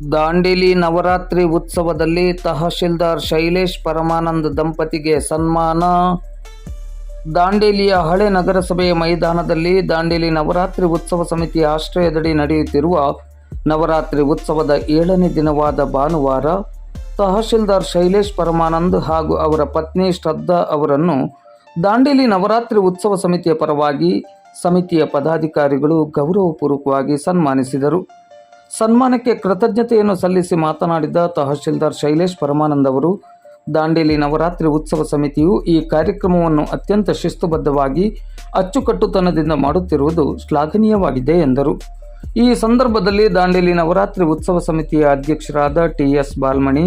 ದಾಂಡೇಲಿ ನವರಾತ್ರಿ ಉತ್ಸವದಲ್ಲಿ ತಹಶೀಲ್ದಾರ್ ಶೈಲೇಶ್ ಪರಮಾನಂದ್ ದಂಪತಿಗೆ ಸನ್ಮಾನ. ದಾಂಡೇಲಿಯ ಹಳೆ ನಗರಸಭೆಯ ಮೈದಾನದಲ್ಲಿ ದಾಂಡೇಲಿ ನವರಾತ್ರಿ ಉತ್ಸವ ಸಮಿತಿಯ ಆಶ್ರಯದಡಿ ನಡೆಯುತ್ತಿರುವ ನವರಾತ್ರಿ ಉತ್ಸವದ ಏಳನೇ ದಿನವಾದ ಭಾನುವಾರ ತಹಶೀಲ್ದಾರ್ ಶೈಲೇಶ್ ಪರಮಾನಂದ್ ಹಾಗೂ ಅವರ ಪತ್ನಿ ಶ್ರದ್ಧಾ ಅವರನ್ನು ದಾಂಡೇಲಿ ನವರಾತ್ರಿ ಉತ್ಸವ ಸಮಿತಿಯ ಪರವಾಗಿ ಸಮಿತಿಯ ಪದಾಧಿಕಾರಿಗಳು ಗೌರವಪೂರ್ವಕವಾಗಿ ಸನ್ಮಾನಿಸಿದರು. ಸನ್ಮಾನಕ್ಕೆ ಕೃತಜ್ಞತೆಯನ್ನು ಸಲ್ಲಿಸಿ ಮಾತನಾಡಿದ ತಹಶೀಲ್ದಾರ್ ಶೈಲೇಶ್ ಪರಮಾನಂದ್ ಅವರು, ದಾಂಡೇಲಿ ನವರಾತ್ರಿ ಉತ್ಸವ ಸಮಿತಿಯು ಈ ಕಾರ್ಯಕ್ರಮವನ್ನು ಅತ್ಯಂತ ಶಿಸ್ತುಬದ್ಧವಾಗಿ ಅಚ್ಚುಕಟ್ಟುತನದಿಂದ ಮಾಡುತ್ತಿರುವುದು ಶ್ಲಾಘನೀಯವಾಗಿದೆ ಎಂದರು. ಈ ಸಂದರ್ಭದಲ್ಲಿ ದಾಂಡೇಲಿ ನವರಾತ್ರಿ ಉತ್ಸವ ಸಮಿತಿಯ ಅಧ್ಯಕ್ಷರಾದ ಟಿ ಎಸ್ ಬಾಲ್ಮಣಿ,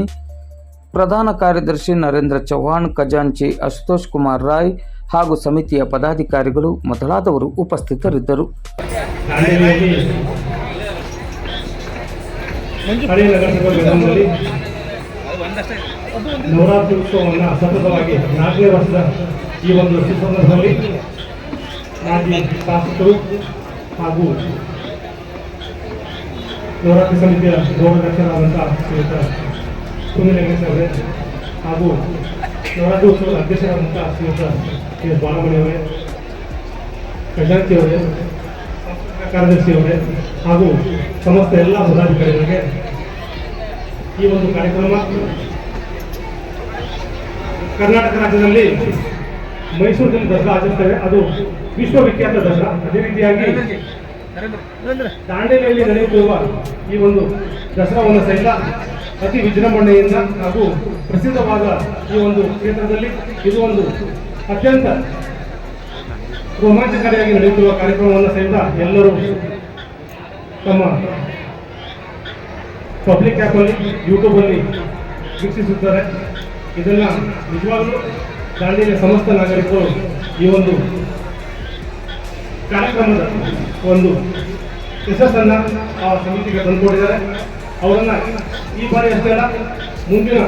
ಪ್ರಧಾನ ಕಾರ್ಯದರ್ಶಿ ನರೇಂದ್ರ ಚೌಹಾಣ್, ಖಜಾಂಚಿ ಅಶುತೋಷ್ ಕುಮಾರ್ ರಾಯ್ ಹಾಗೂ ಸಮಿತಿಯ ಪದಾಧಿಕಾರಿಗಳು ಮೊದಲಾದವರು ಉಪಸ್ಥಿತರಿದ್ದರು. ದಾಂಡೇಲಿಯಲ್ಲಿ ನಗರಸಭಾ ಗ್ರಾಮದಲ್ಲಿ. ನವರಾತ್ರಿ ಉತ್ಸವವನ್ನು ಸತತವಾಗಿ ನಾಲ್ಕನೇ ವರ್ಷದ ಈ ಒಂದು ಸಂದರ್ಭದಲ್ಲಿ ಮಾಜಿ ಶಾಸಕರು ಹಾಗೂ ನವರಾತ್ರಿ ಸಮಿತಿಯ ಗೌರವಾಧ್ಯಕ್ಷರಾದಂಥ ಶ್ರೀಯುತ ಸುನಿಲ್ ವೆಂಕಟೇಶ್ ಅವರೇ ಹಾಗೂ ನವರಾತ್ರಿ ಉತ್ಸವದ ಅಧ್ಯಕ್ಷರಾದಂಥ ಶ್ರೀಯುತ ಬಾಲಮಣಿ ಅವರೇ ಖಜಾಂತಿ ಅವರೇ ಕಾರ್ಯದರ್ಶಿ ಅವರೇ ಹಾಗೂ ಸಮಸ್ತ ಎಲ್ಲ ಪದಾಧಿಕಾರಿಗಳಿಗೆ ಈ ಒಂದು ಕಾರ್ಯಕ್ರಮ. ಕರ್ನಾಟಕ ರಾಜ್ಯದಲ್ಲಿ ಮೈಸೂರಿನಲ್ಲಿ ದಸರಾ ಆಚರಿಸ್ತೇವೆ. ಅದು ವಿಶ್ವವಿಖ್ಯಾತ ದಸರಾ. ಅದೇ ರೀತಿಯಾಗಿ ದಾಂಡೇಲಿಯಲ್ಲಿ ನಡೆಯುತ್ತಿರುವ ಈ ಒಂದು ದಸರಾವನ್ನು ಸಹಿತ ಅತಿ ವಿಜೃಂಭಣೆಯಿಂದ ಹಾಗೂ ಪ್ರಸಿದ್ಧವಾದ ಈ ಒಂದು ಕ್ಷೇತ್ರದಲ್ಲಿ ಇದು ಒಂದು ಅತ್ಯಂತ ರೋಮಾಂಚಕಾರಿಯಾಗಿ ನಡೆಯುತ್ತಿರುವ ಕಾರ್ಯಕ್ರಮವನ್ನು ಸಹಿತ ಎಲ್ಲರೂ ತಮ್ಮ ಪಬ್ಲಿಕ್ ಆ್ಯಪಲ್ಲಿ ಯೂಟ್ಯೂಬಲ್ಲಿ ವೀಕ್ಷಿಸುತ್ತಾರೆ. ಇದೆಲ್ಲ ನಿಜವಾಗಲೂ ದಾಂಡೇಲಿಯ ಸಮಸ್ತ ನಾಗರಿಕರು ಈ ಒಂದು ಕಾರ್ಯಕ್ರಮದ ಒಂದು ಯಶಸ್ಸನ್ನು ಆ ಸಮಿತಿಗೆ ತಂದುಕೊಟ್ಟಿದ್ದಾರೆ. ಅವರನ್ನು ಈ ಬಾರಿ ಅಷ್ಟೇ ಅಲ್ಲ, ಮುಂದಿನ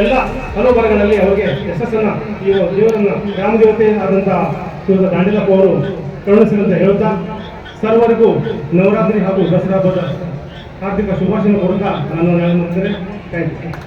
ಎಲ್ಲ ಹಲವು ಅವರಿಗೆ ಯಶಸ್ಸನ್ನು ಈ ದೇವರನ್ನ ಗ್ರಾಮ ದೇವತೆ ಆದಂತಹ ಶ್ರೀಯುತ ದಾಂಡಿಲಪ್ಪ ಅವರು ಕರುಣಿಸಿದಂತೆ ಹೇಳುತ್ತಾ, ಸರ್ವರಿಗೂ ನವರಾತ್ರಿ ಹಾಗೂ ದಸರಾ ಹಬ್ಬದ ಹಾರ್ದಿಕ ಶುಭಾಶಯ ಕೊಡುತ್ತಾ ನಾನು ಥ್ಯಾಂಕ್ ಯು